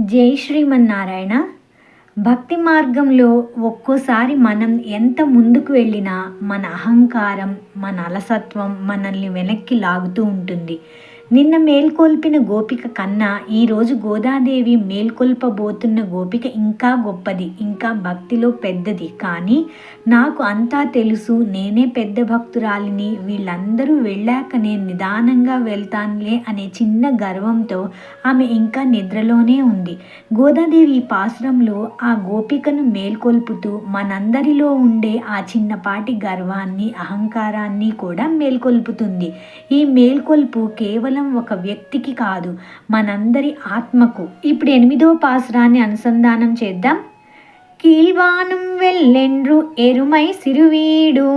జై శ్రీమన్నారాయణ. భక్తి మార్గంలో ఒక్కోసారి మనం ఎంత ముందుకు వెళ్ళినా మన అహంకారం మన అలసత్వం మనల్ని వెనక్కి లాగుతూ ఉంటుంది. నిన్న మేల్కొల్పిన గోపిక కన్నా ఈరోజు గోదాదేవి మేల్కొల్పబోతున్న గోపిక ఇంకా గొప్పది ఇంకా భక్తిలో పెద్దది. కానీ నాకు అంతా తెలుసు నేనే పెద్ద భక్తురాలిని వీళ్ళందరూ వెళ్ళాక నేను నిదానంగా వెళ్తానులే అనే చిన్న గర్వంతో ఆమె ఇంకా నిద్రలోనే ఉంది. గోదాదేవి పాసురంలో ఆ గోపికను మేల్కొల్పుతూ మనందరిలో ఉండే ఆ చిన్నపాటి గర్వాన్ని అహంకారాన్ని కూడా మేల్కొల్పుతుంది. ఈ మేల్కొల్పు కేవలం కేవలం ఒక వ్యక్తికి కాదు మనందరి ఆత్మకు. ఇప్పుడు ఎనిమిదో పాసురాన్ని అనుసంధానం చేద్దాం. కీల్వానం వెళ్ళెండ్రు ఎరుమై సిరువీడు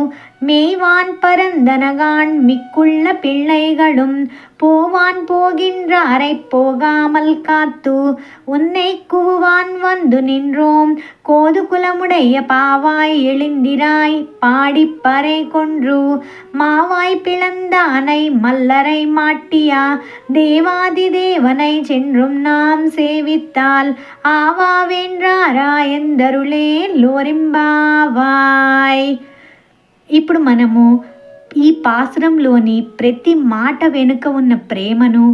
மேய்வான் பரந்தனகான் மிக்குள்ள பிள்ளைகளும் போவான் போகின்ற அறை போகாமல் காத்து உன்னை கூவான் வந்து நின்றோம். கோது குலமுடைய பாவாய் எழுந்திராய் பாடிப்பறை கொன்று மாவாய் பிளந்த அணை மல்லரை மாட்டியா. தேவாதி தேவனை சென்றும் நாம் சேவித்தால் ஆவாவென்றாரா எந்தருளே லோரிம்பாவாய். ఇప్పుడు మనము ఈ పాసురంలోని ప్రతి మాట వెనుక ఉన్న ప్రేమను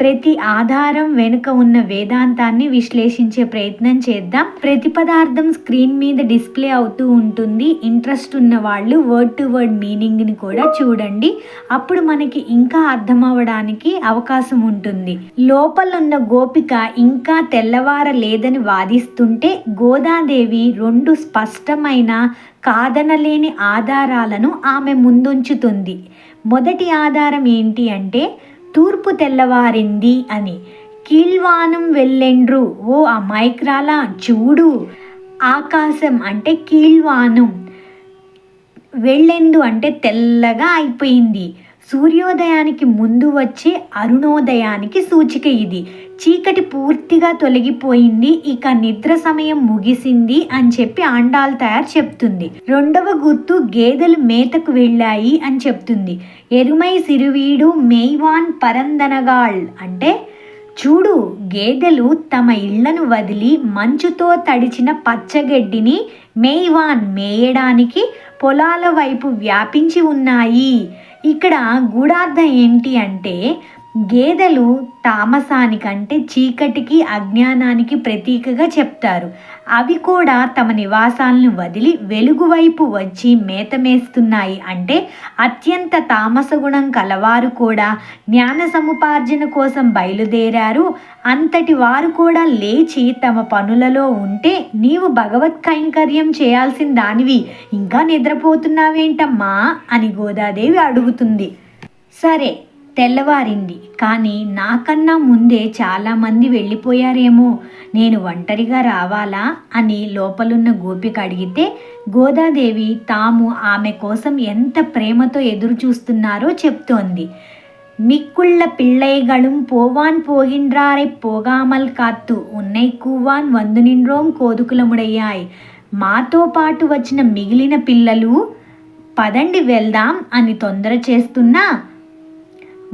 ప్రతి ఆధారం వెనుక ఉన్న వేదాంతాన్ని విశ్లేషించే ప్రయత్నం చేద్దాం. ప్రతి పదార్థం స్క్రీన్ మీద డిస్ప్లే అవుతూ ఉంటుంది. ఇంట్రెస్ట్ ఉన్న వాళ్ళు వర్డ్ టు వర్డ్ మీనింగ్ని కూడా చూడండి. అప్పుడు మనకి ఇంకా అర్థం అవ్వడానికి అవకాశం ఉంటుంది. లోపల ఉన్న గోపిక ఇంకా తెల్లవార లేదని వాదిస్తుంటే గోదాదేవి రెండు స్పష్టమైన కాదనలేని ఆధారాలను ఆమె ముందుంచుతుంది. మొదటి ఆధారం ఏంటి అంటే తూర్పు తెల్లవారింది అని. కీల్వానం వెళ్ళెండ్రు. ఓ అమాయకురాలా చూడు. ఆకాశం అంటే కీల్వానం వెళ్ళెందు అంటే తెల్లగా అయిపోయింది. సూర్యోదయానికి ముందు వచ్చే అరుణోదయానికి సూచిక ఇది. చీకటి పూర్తిగా తొలగిపోయింది ఇక నిద్ర సమయం ముగిసింది అని చెప్పి ఆండాల్ తయారు చెప్తుంది. రెండవ గుర్తు గేదెలు మేతకు వెళ్ళాయి అని చెప్తుంది. ఎరుమై సిరువీడు మేయ్వాన్ పరందనగాళ్ అంటే చూడు గేదెలు తమ ఇళ్ళను వదిలి మంచుతో తడిచిన పచ్చగడ్డిని మేయ్వాన్ మేయడానికి పొలాల వైపు వ్యాపించి ఉన్నాయి. ఇక్కడ గూఢార్థం ఏంటి అంటే గేదెలు తామసానికంటే చీకటికి అజ్ఞానానికి ప్రతీకగా చెప్తారు. అవి కూడా తమ నివాసాలను వదిలి వెలుగు వైపు వచ్చి మేత మేస్తున్నాయి అంటే అత్యంత తామస గుణం కలవారు కూడా. జ్ఞాన సముపార్జన కోసం బయలుదేరారు. అంతటి వారు కూడా లేచి తమ పనులలో ఉంటే నీవు భగవత్ కైంకర్యం చేయాల్సిన దానివి. ఇంకా నిద్రపోతున్నావేంటమ్మా? అని గోదాదేవి అడుగుతుంది. సరే తెల్లవారింది. కానీ నాకన్నా ముందే చాలామంది వెళ్ళిపోయారేమో. నేను ఒంటరిగా రావాలా? అని లోపలున్న గోపిక అడిగితే గోదాదేవి తాము ఆమె కోసం ఎంత ప్రేమతో ఎదురు చూస్తున్నారో చెప్తోంది. మిక్కుళ్ళ పిళ్ళైగళం పోవాన్ పోగిండ్రాரை పోగామల్ కాత్తు. ఉన్నై కూవాన్ వందు నిండ్రోం కోదుకులముడయ్యాయ్. మాతో పాటు వచ్చిన మిగిలిన పిల్లలు పదండి వెళ్దాం అని తొందర చేస్తున్నా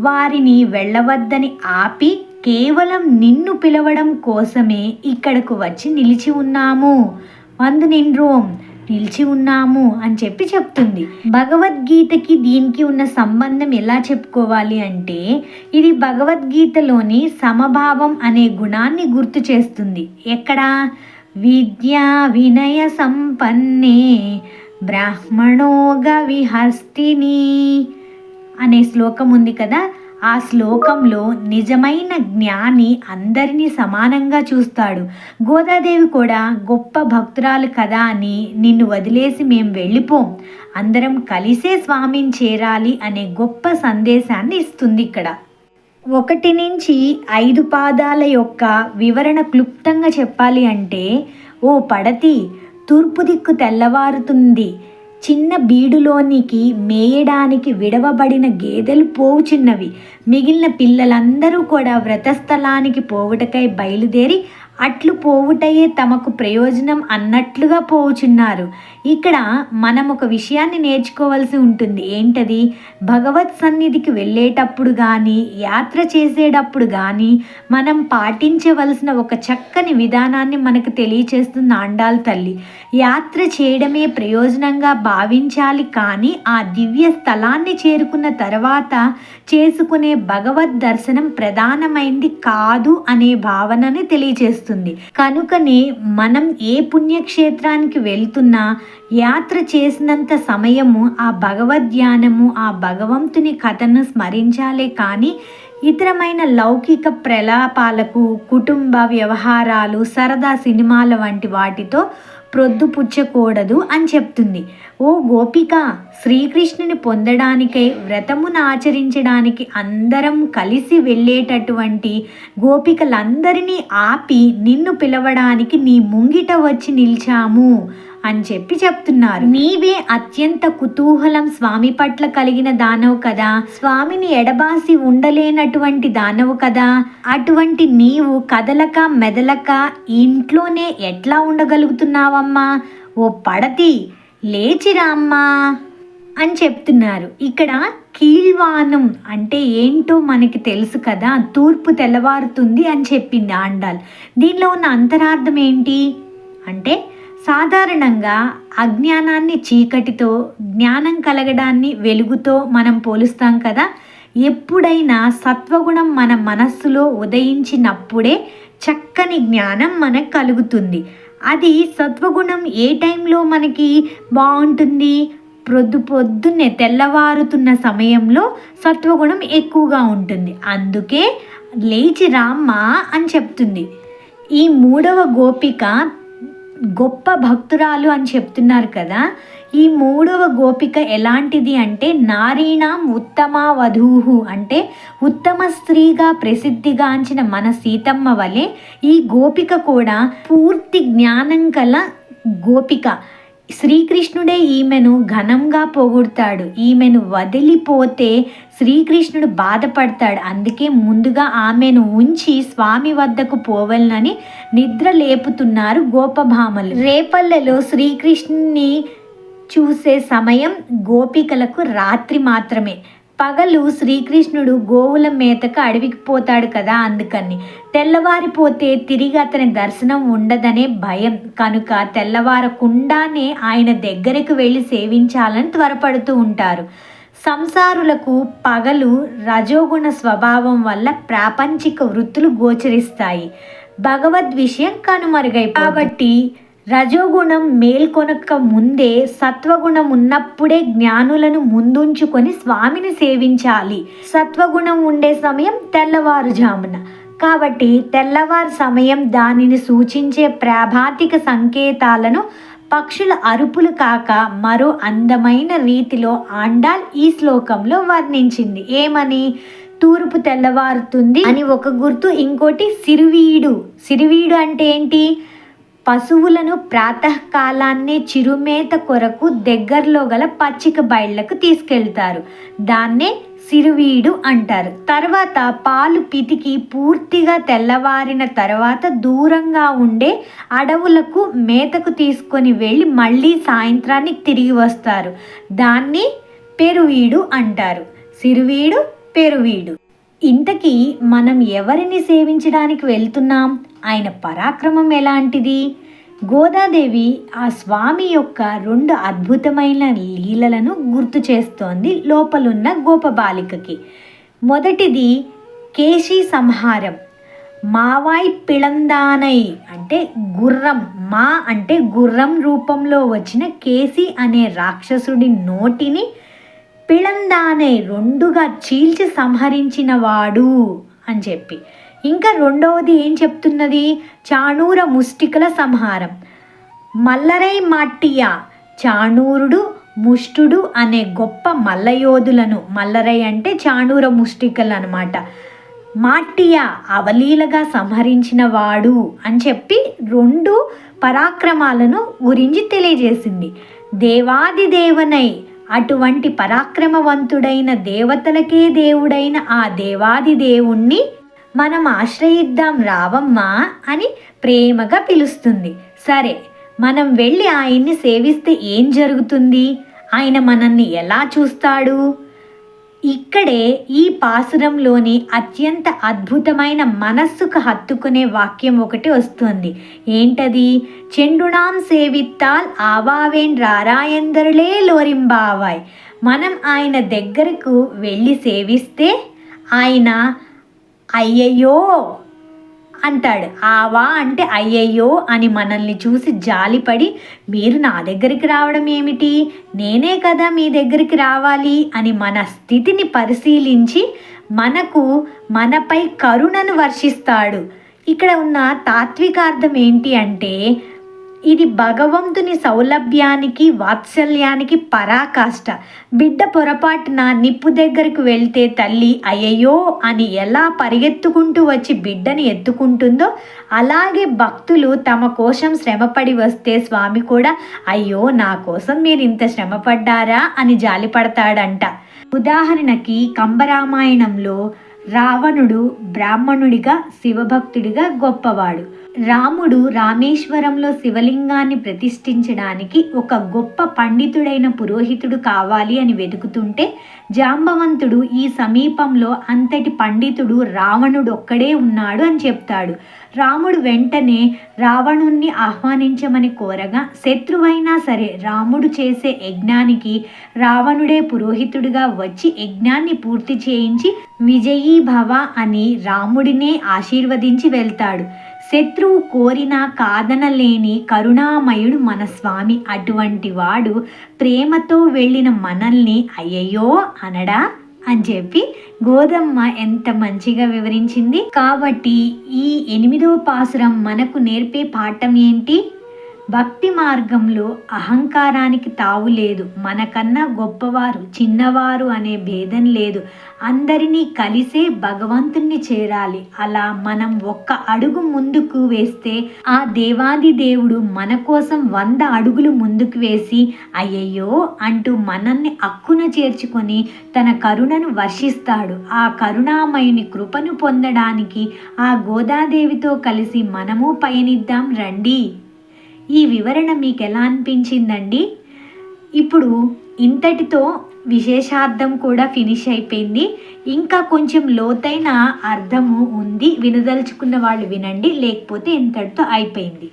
వారిని వెళ్ళవద్దని ఆపి కేవలం నిన్ను పిలవడం కోసమే ఇక్కడకు వచ్చి నిలిచి ఉన్నాము. వందు నిండ్రోం నిలిచి ఉన్నాము అని చెప్పి చెప్తుంది. భగవద్గీతకి దీనికి ఉన్న సంబంధం ఎలా చెప్పుకోవాలి అంటే ఇది భగవద్గీతలోని సమభావం అనే గుణాన్ని గుర్తు చేస్తుంది. ఎక్కడ? విద్యా వినయ సంపన్నే బ్రాహ్మణోగ విహస్తిని. అనే శ్లోకం ఉంది కదా. ఆ శ్లోకంలో నిజమైన జ్ఞాని అందరినీ సమానంగా చూస్తాడు. గోదాదేవి కూడా గొప్ప భక్తురాలు కదా అని నిన్ను వదిలేసి మేము వెళ్ళిపోం. అందరం కలిసే స్వామిని చేరాలి అనే గొప్ప సందేశాన్ని ఇస్తుంది ఇక్కడ. ఒకటి నుంచి ఐదు పాదాల యొక్క వివరణ క్లుప్తంగా చెప్పాలి అంటే ఓ పడతి తూర్పు దిక్కు తెల్లవారుతుంది. చిన్న బీడులోనికి మేయడానికి విడవబడిన గేదెలు పోవు చిన్నవి. మిగిలిన పిల్లలందరూ కూడా వ్రతస్థలానికి పోవుటకై బయలుదేరి అట్లు పోవుటయే తమకు ప్రయోజనం అన్నట్లుగా పోవుచున్నారు. ఇక్కడ మనం ఒక విషయాన్ని నేర్చుకోవాల్సి ఉంటుంది. ఏంటది? భగవత్ సన్నిధికి వెళ్ళేటప్పుడు కానీ యాత్ర చేసేటప్పుడు కానీ మనం పాటించవలసిన ఒక చక్కని విధానాన్ని మనకు తెలియచేస్తుంది ఆండాల్ తల్లి. యాత్ర చేయడమే ప్రయోజనంగా భావించాలి కానీ ఆ దివ్య స్థలాన్ని చేరుకున్న తర్వాత చేసుకునే భగవద్ దర్శనం ప్రధానమైంది కాదు అనే భావనని చేస్తుంది. కనుకనే మనం ఏ పుణ్యక్షేత్రానికి వెళ్తున్నా యాత్ర చేసినంత సమయము ఆ భగవద్ ధ్యానము ఆ భగవంతుని కథను స్మరించాలే కానీ ఇతరమైన లౌకిక ప్రలాపాలకు కుటుంబ వ్యవహారాలు సరదా సినిమాల వంటి వాటితో ప్రొద్దుపుచ్చకూడదు అని చెప్తుంది. ఓ గోపిక శ్రీకృష్ణుని పొందడానికై వ్రతమును ఆచరించడానికి అందరం కలిసి వెళ్ళేటటువంటి గోపికలందరినీ ఆపి నిన్ను పిలవడానికి నీ ముంగిట వచ్చి నిలిచాము అని చెప్పి చెప్తున్నారు. నీవే అత్యంత కుతూహలం స్వామి పట్ల కలిగిన దానవు కదా. స్వామిని ఎడబాసి ఉండలేనటువంటి దానవు కదా. అటువంటి నీవు కదలక మెదలక ఇంట్లోనే ఎట్లా ఉండగలుగుతున్నావమ్మా? ఓ పడతి లేచిరామ్మా అని చెప్తున్నారు. ఇక్కడ కీల్వానం అంటే ఏంటో మనకి తెలుసు కదా. తూర్పు తెల్లవారుతుంది అని చెప్పింది ఆండాల్. దీనిలో ఉన్న అంతరార్థం ఏంటి? అంటే సాధారణంగా అజ్ఞానాన్ని చీకటితో జ్ఞానం కలగడాన్ని వెలుగుతో మనం పోలుస్తాం కదా? ఎప్పుడైనా సత్వగుణం మన మనస్సులో ఉదయించినప్పుడే చక్కని జ్ఞానం మనకు కలుగుతుంది. అది సత్వగుణం ఏ టైంలో మనకి బాగుంటుంది? ప్రొద్దు పొద్దున్నే తెల్లవారుతున్న సమయంలో సత్వగుణం ఎక్కువగా ఉంటుంది. అందుకే లేచి రామ్మా అని చెప్తుంది. ఈ మూడవ గోపిక గొప్ప భక్తురాలు అని చెప్తున్నారు కదా ఈ మూడవ గోపిక ఎలాంటిది అంటే నారీణాం ఉత్తమ వధూహు అంటే ఉత్తమ స్త్రీగా ప్రసిద్ధిగాంచిన మన సీతమ్మ వలె ఈ గోపిక కూడా పూర్తి జ్ఞానం కల గోపిక. శ్రీకృష్ణుడే ఈమెను ఘనంగా పొగుడతాడు. ఈమెను వదిలిపోతే శ్రీకృష్ణుడు బాధపడతాడు. అందుకే ముందుగా ఆమెను ఉంచి స్వామి వద్దకు పోవలనని నిద్ర లేపుతున్నారు గోపభామలు. రేపల్లెలో శ్రీకృష్ణుని చూసే సమయం గోపికలకు రాత్రి మాత్రమే. పగలు శ్రీకృష్ణుడు గోవుల మేతకు అడవికి పోతాడు కదా అందుకని తెల్లవారిపోతే తిరిగి అతని దర్శనం ఉండదనే భయం. కనుక తెల్లవారకుండానే ఆయన దగ్గరకు వెళ్ళి సేవించాలని త్వరపడుతూ ఉంటారు. సంసారులకు పగలు రజోగుణ స్వభావం వల్ల ప్రాపంచిక వృత్తులు గోచరిస్తాయి. భగవద్ విషయం కనుమరుగై కాబట్టి రజోగుణం మేల్కొనక ముందే సత్వగుణం ఉన్నప్పుడే జ్ఞానులను ముందుంచుకొని స్వామిని సేవించాలి. సత్వగుణం ఉండే సమయం తెల్లవారుజామున. కాబట్టి తెల్లవారు సమయం దానిని సూచించే ప్రాభాతిక సంకేతాలను పక్షుల అరుపులు కాక మరో అందమైన రీతిలో ఆండాల్ ఈ శ్లోకంలో వర్ణించింది. ఏమని? తూర్పు తెల్లవారుతుంది అని ఒక గుర్తు ఇంకోటి సిరివీడు. సిరివీడు అంటే ఏంటి? పశువులను ప్రాతకాలాన్నే చిరుమేత కొరకు దగ్గరలో గల పచ్చిక బయళ్ళకు తీసుకెళ్తారు. దాన్నే సిరువీడు అంటారు. తర్వాత పాలు పితికి పూర్తిగా తెల్లవారిన తర్వాత దూరంగా ఉండే అడవులకు మేతకు తీసుకొని వెళ్ళి మళ్ళీ సాయంత్రానికి తిరిగి వస్తారు. దాన్ని పెరువీడు అంటారు. సిరువీడు పెరువీడు. ఇంతకీ మనం ఎవరిని సేవించడానికి వెళ్తున్నాం? ఆయన పరాక్రమం ఎలాంటిది? గోదాదేవి ఆ స్వామి యొక్క రెండు అద్భుతమైన లీలలను గుర్తు చేస్తోంది లోపలున్న గోపబాలికకి. మొదటిది కేశీ సంహారం. మావాయ్ పిళందానై అంటే గుర్రం. మా అంటే గుర్రం రూపంలో వచ్చిన కేసి అనే రాక్షసుడి నోటిని పిళందానై రెండుగా చీల్చి సంహరించిన వాడు అని చెప్పి. ఇంకా రెండవది ఏం చెప్తున్నది? చాణూర ముష్టికల సంహారం. మల్లరై మాట్టియా చాణూరుడు ముష్టుడు అనే గొప్ప మల్లయోధులను. మల్లరై అంటే చాణూర ముష్టికలు అనమాట మాట్టియ అవలీలగా సంహరించిన వాడు అని చెప్పి రెండు పరాక్రమాలను గురించి తెలియజేసింది. దేవాది దేవనై అటువంటి పరాక్రమవంతుడైన దేవతలకే దేవుడైన ఆ దేవాది దేవుణ్ణి మనం ఆశ్రయిద్దాం రావమ్మా అని ప్రేమగా పిలుస్తుంది. సరే మనం వెళ్ళి ఆయన్ని సేవిస్తే ఏం జరుగుతుంది? ఆయన మనల్ని ఎలా చూస్తాడు? ఇక్కడే ఈ పాసురంలోని అత్యంత అద్భుతమైన మనస్సుకు హత్తుకునే వాక్యం ఒకటి వస్తుంది. ఏంటది? చెండునాం సేవిత్తాల్ ఆవావేన్ రారాయందరులే లోరింబావాయ్. మనం ఆయన దగ్గరకు వెళ్ళి సేవిస్తే ఆయన అయ్యయ్యో అంటాడు. ఆవా అంటే అయ్యయ్యో అని మనల్ని చూసి జాలిపడి మీరు నా దగ్గరికి రావడం ఏమిటి? నేనే కదా మీ దగ్గరికి రావాలి అని మన స్థితిని పరిశీలించి మనకు మనపై కరుణను వర్షిస్తాడు. ఇక్కడ ఉన్న తాత్వికార్థం ఏంటి అంటే ఇది భగవంతుని సౌలభ్యానికి వాత్సల్యానికి పరాకాష్ట. బిడ్డ పొరపాటున నిప్పు దగ్గరకు వెళ్తే తల్లి అయ్యయ్యో అని ఎలా పరిగెత్తుకుంటూ వచ్చి బిడ్డని ఎత్తుకుంటుందో అలాగే భక్తులు తమ కోసం శ్రమపడి వస్తే స్వామి కూడా అయ్యో నా కోసం మీరు ఇంత శ్రమపడ్డారా? అని జాలిపడతాడంట. ఉదాహరణకి కంబరామాయణంలో రావణుడు బ్రాహ్మణుడిగా శివభక్తుడిగా గొప్పవాడు. రాముడు రామేశ్వరంలో శివలింగాన్ని ప్రతిష్ఠించడానికి ఒక గొప్ప పండితుడైన పురోహితుడు కావాలి అని వెతుకుతుంటే జాంబవంతుడు ఈ సమీపంలో అంతటి పండితుడు రావణుడు ఒక్కడే ఉన్నాడు అని చెప్తాడు. రాముడు వెంటనే రావణుణ్ణి ఆహ్వానించమని కోరగా శత్రువైనా సరే రాముడు చేసే యజ్ఞానికి రావణుడే పురోహితుడిగా వచ్చి యజ్ఞాన్ని పూర్తి చేయించి విజయీ భవ అని రాముడినే ఆశీర్వదించి వెళ్తాడు. శత్రువు కోరినా కాదనలేని కరుణామయుడు మన స్వామి అటువంటి వాడు ప్రేమతో వెళ్ళిన మనల్ని అయ్యయ్యో అనడా అని చెప్పి గోదమ్మ ఎంత మంచిగా వివరించింది. కాబట్టి ఈ ఎనిమిదవ పాసురం మనకు నేర్పే పాఠం ఏంటి? భక్తి మార్గంలో అహంకారానికి తావు లేదు. మనకన్నా గొప్పవారు చిన్నవారు అనే భేదం లేదు. అందరినీ కలిసే భగవంతుణ్ణి చేరాలి. అలా మనం ఒక్క అడుగు ముందుకు వేస్తే ఆ దేవాది దేవుడు మన కోసం వంద అడుగులు ముందుకు వేసి అయ్యయ్యో అంటూ మనల్ని అక్కున చేర్చుకొని తన కరుణను వర్షిస్తాడు. ఆ కరుణామయుని కృపను పొందడానికి ఆ గోదాదేవితో కలిసి మనము పయనిద్దాం రండి. ఈ వివరణ మీకు ఎలా అనిపించిందండి? ఇప్పుడు ఇంతటితో విశేషార్థం కూడా ఫినిష్ అయిపోయింది. ఇంకా కొంచెం లోతైన అర్థము ఉంది వినదలుచుకున్న వాళ్ళు వినండి లేకపోతే ఇంతటితో అయిపోయింది.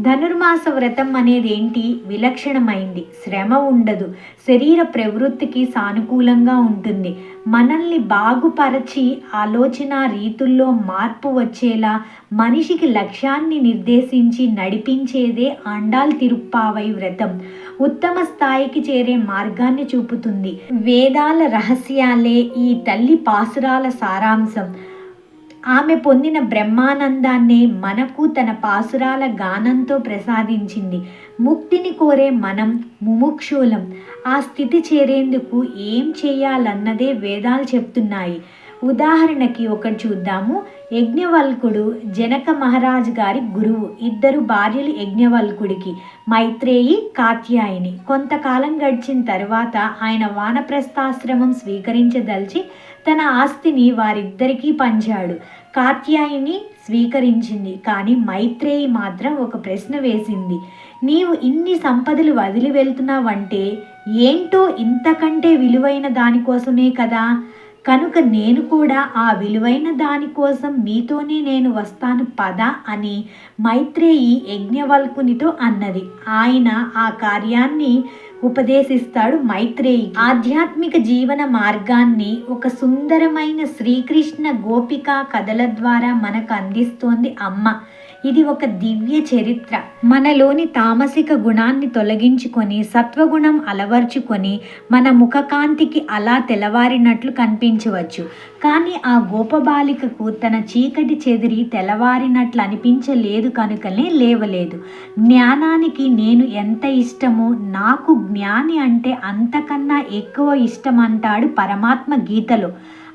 ధనుర్మాస వ్రతం అనేది ఏంటి విలక్షణమైంది. శ్రమ ఉండదు. శరీర ప్రవృత్తికి సానుకూలంగా ఉంటుంది. మనల్ని బాగుపరచి ఆలోచన రీతుల్లో మార్పు వచ్చేలా మనిషికి లక్ష్యాన్ని నిర్దేశించి నడిపించేదే ఆండాల్ తిరుప్పావై వ్రతం. ఉత్తమ స్థాయికి చేరే మార్గాన్ని చూపుతుంది. వేదాల రహస్యాలే ఈ తల్లి పాసురాల సారాంశం. ఆమె పొందిన బ్రహ్మానందాన్నే మనకు తన పాసురాల గానంతో ప్రసాదించింది. ముక్తిని కోరే మనం ముముక్షులం. ఆ స్థితి చేరేందుకు ఏం చేయాలన్నదే వేదాలు చెప్తున్నాయి. ఉదాహరణకి ఒకటి చూద్దాము. యజ్ఞవల్కుడు జనక మహారాజు గారి గురువు. ఇద్దరు భార్యలు యజ్ఞవల్కుడికి మైత్రేయి కాత్యాయిని. కొంతకాలం గడిచిన తర్వాత ఆయన వానప్రస్థాశ్రమం స్వీకరించదలిచి తన ఆస్తిని వారిద్దరికీ పంచాడు. కాత్యాయిని స్వీకరించింది కానీ మైత్రేయి మాత్రం ఒక ప్రశ్న వేసింది. నీవు ఇన్ని సంపదలు వదిలి వెళ్తున్నావంటే ఏంటో ఇంతకంటే విలువైన దానికోసమే కదా? కనుక నేను కూడా ఆ విలువైన దానికోసం మీతోనే నేను వస్తాను పద అని మైత్రేయి యజ్ఞవల్కునితో అన్నది. ఆయన ఆ కార్యాన్ని ఉపదేశిస్తాడు మైత్రేయి. ఆధ్యాత్మిక జీవన మార్గాన్ని ఒక సుందరమైన శ్రీకృష్ణ గోపిక కథల ద్వారా మనకు అందిస్తోంది అమ్మ. ఇది ఒక దివ్య చరిత్ర. మనలోని తామసిక గుణాన్ని తొలగించుకొని సత్వగుణం అలవర్చుకొని మన ముఖకాంతికి అలా తెల్లవారినట్లు కనిపించవచ్చు. కానీ ఆ గోపబాలికకు తన చీకటి చెదిరి తెల్లవారినట్లు అనిపించలేదు కనుకనే లేవలేదు. జ్ఞానానికి నేను ఎంత ఇష్టమో నాకు జ్ఞాని అంటే అంతకన్నా ఎక్కువ ఇష్టం అంటాడు పరమాత్మ గీతలో.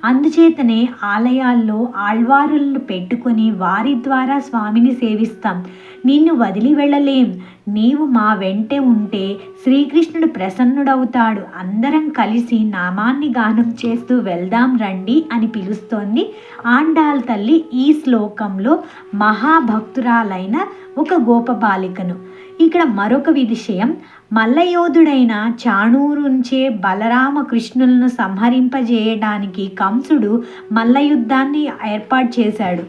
అందుచేతనే ఆలయాల్లో ఆళ్వారులను పెట్టుకొని వారి ద్వారా స్వామిని సేవిస్తాం. నిన్ను వదిలి వెళ్ళలేం. నీవు మా వెంటే ఉంటే శ్రీకృష్ణుడు ప్రసన్నుడవుతాడు. అందరం కలిసి నామాన్ని గానం చేస్తూ వెళ్దాం రండి అని పిలుస్తోంది ఆండాల్ తల్లి ఈ శ్లోకంలో మహాభక్తురాలైన ఒక గోపబాలికను. ఇక్కడ మరొక విషయం మల్లయోధుడైన చాణూరుంచే బలరామకృష్ణులను సంహరింపజేయడానికి కంసుడు మల్లయుద్ధాన్ని ఏర్పాటు చేశాడు.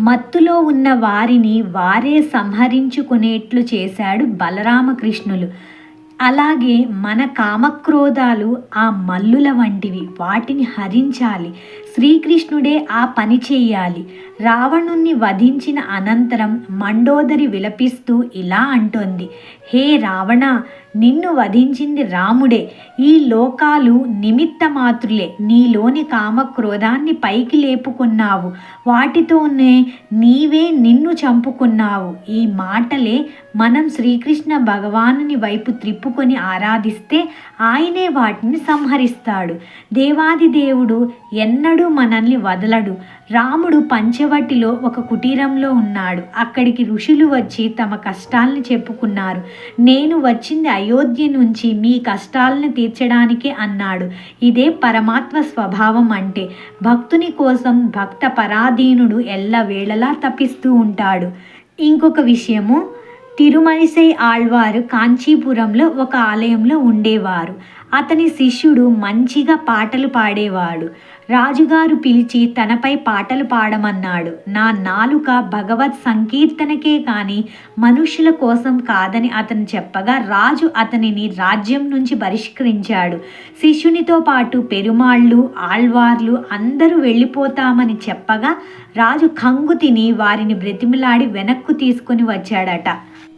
మత్తులో ఉన్న వారిని వారే సంహరించుకునేట్లు చేశాడు బలరామకృష్ణులు. అలాగే మన కామక్రోధాలు ఆ మల్లుల వంటివి వాటిని హరించాలి. శ్రీకృష్ణుడే ఆ పని చేయాలి. రావణుణ్ణి వధించిన అనంతరం మండోదరి విలపిస్తూ ఇలా అంటోంది. హే రావణ నిన్ను వధించింది రాముడే. ఈ లోకాలు నిమిత్త మాత్రులే నీలోని కామక్రోధాన్ని పైకి లేపుకున్నావు. వాటితోనే నీవే నిన్ను చంపుకున్నావు. ఈ మాటలే మనం శ్రీకృష్ణ భగవానుని వైపు త్రిప్పుకొని ఆరాధిస్తే ఆయనే వాటిని సంహరిస్తాడు. దేవాది దేవుడు ఎన్నడూ మనల్ని వదలడు. రాముడు పంచవటిలో ఒక కుటీరంలో ఉన్నాడు. అక్కడికి ఋషులు వచ్చి తమ కష్టాలను చెప్పుకున్నారు. నేను వచ్చింది అయోధ్య నుంచి మీ కష్టాలను తీర్చడానికే అన్నాడు. ఇదే పరమాత్మ స్వభావం అంటే భక్తుని కోసం భక్త పరాధీనుడు ఎల్లవేళలా తప్పిస్తూ ఉంటాడు. ఇంకొక విషయము తిరుమలిసై ఆళ్వారు కాంచీపురంలో ఒక ఆలయంలో ఉండేవారు. అతని శిష్యుడు మంచిగా పాటలు పాడేవాడు. రాజుగారు పిలిచి తనపై పాటలు పాడమన్నాడు. నా నాలుక భగవత్ సంకీర్తనకే కానీ మనుషుల కోసం కాదని అతను చెప్పగా రాజు అతనిని రాజ్యం నుంచి బహిష్కరించాడు. శిష్యునితో పాటు పెరుమాళ్ళు ఆళ్వార్లు అందరూ వెళ్ళిపోతామని చెప్పగా రాజు కంగు తిని వారిని బ్రతిమిలాడి వెనక్కు తీసుకొని వచ్చాడట.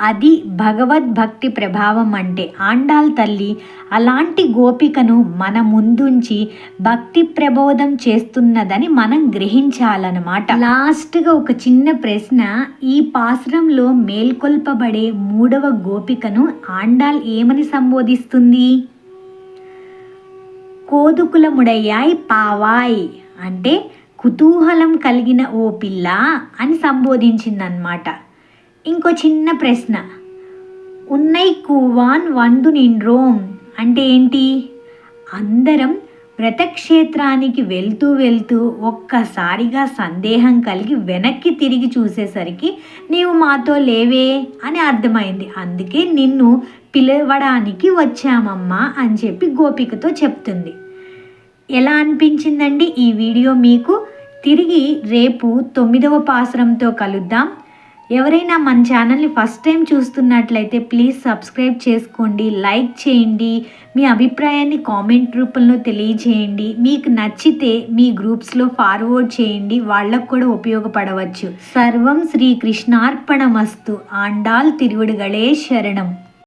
అది భగవద్భక్తి ప్రభావం అంటే ఆండాల్ తల్లి అలాంటి గోపికను మన ముందుంచి భక్తి ప్రబోధం చేస్తున్నదని మనం గ్రహించాలన్నమాట. లాస్ట్గా ఒక చిన్న ప్రశ్న ఈ పాశ్రంలో మేల్కొల్పబడే మూడవ గోపికను ఆండాల్ ఏమని సంబోధిస్తుంది? కోదుకులముడయ్యాయ్ పావాయ్ అంటే కుతూహలం కలిగిన ఓ పిల్ల అని సంబోధించిందనమాట ఇంకో చిన్న ప్రశ్న. ఉన్నై కూవాన్ వందు నిండ్రోమ్ అంటే ఏంటి? అందరం వ్రతక్షేత్రానికి వెళ్తూ వెళ్తూ ఒక్కసారిగా సందేహం కలిగి వెనక్కి తిరిగి చూసేసరికి నీవు మాతో లేవే అని అర్థమైంది. అందుకే నిన్ను పిలవడానికి వచ్చామమ్మా అని చెప్పి గోపికతో చెప్తుంది. ఎలా అనిపించిందండి ఈ వీడియో మీకు? తిరిగి రేపు తొమ్మిదవ పాసరంతో కలుద్దాం. ఎవరైనా మన ఛానల్ని ఫస్ట్ టైం చూస్తున్నట్లయితే ప్లీజ్ సబ్స్క్రైబ్ చేసుకోండి లైక్ చేయండి మీ అభిప్రాయాన్ని కామెంట్ రూపంలో తెలియజేయండి. మీకు నచ్చితే మీ గ్రూప్స్లో ఫార్వర్డ్ చేయండి వాళ్ళకు కూడా ఉపయోగపడవచ్చు. సర్వం శ్రీ కృష్ణార్పణమస్తు. ఆండాల్ తిరువుడుగళే శరణం.